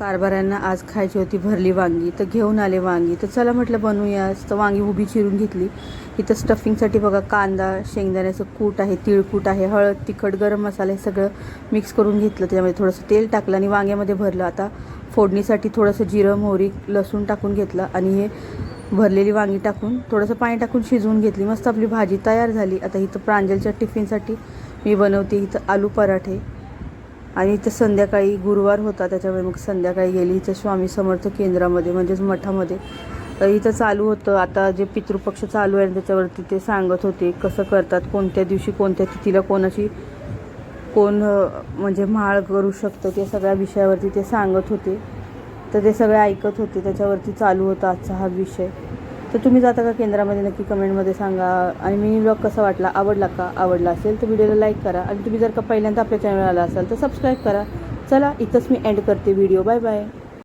कारभाऱ्यांना आज खायची होती भरली वांगी तर घेऊन आले वांगी. तर चला म्हटलं बनवूया. तर वांगी उभी चिरून घेतली. इथं स्टफिंगसाठी बघा कांदा शेंगदाण्याचं कूट आहे तिळकूट आहे हळद तिखट गरम मसाला हे सगळं मिक्स करून घेतलं. त्याच्यामध्ये थोडंसं तेल टाकलं आणि वांग्यामध्ये भरलं. आता फोडणीसाठी थोडंसं जिरं मोहरी लसूण टाकून घेतलं आणि हे भरलेली वांगी टाकून थोडंसं पाणी टाकून शिजवून घेतली. मस्त आपली भाजी तयार झाली. आता इथं प्रांजलच्या टिफिनसाठी मी बनवते इथं आलू पराठे. आणि इथं संध्याकाळी गुरुवार होता त्याच्यामुळे मग संध्याकाळी गेली. इथं स्वामी समर्थ केंद्रामध्ये म्हणजेच मठामध्ये. तर इथं चालू होतं. आता जे पितृपक्ष चालू आहे त्याच्यावरती ते सांगत होते कसं करतात कोणत्या दिवशी कोणत्या तिथीला कोणाची कोण म्हणजे माळ करू शकतं त्या सगळ्या विषयावरती ते सांगत होते. तर ते सगळे ऐकत होते. त्याच्यावरती चालू होता आजचा हा विषय. तर तुम्ही जाता का केंद्रामध्ये? नक्की कमेंटमध्ये सांगा. आणि मिनी ब्लॉग कसा वाटला? आवडला का? आवडला असेल तर व्हिडिओला लाईक करा. आणि तुम्ही जर का पहिल्यांदा आपल्या चॅनल आला असाल तर सबस्क्राईब करा. चला इथंच मी एंड करते व्हिडिओ बाय बाय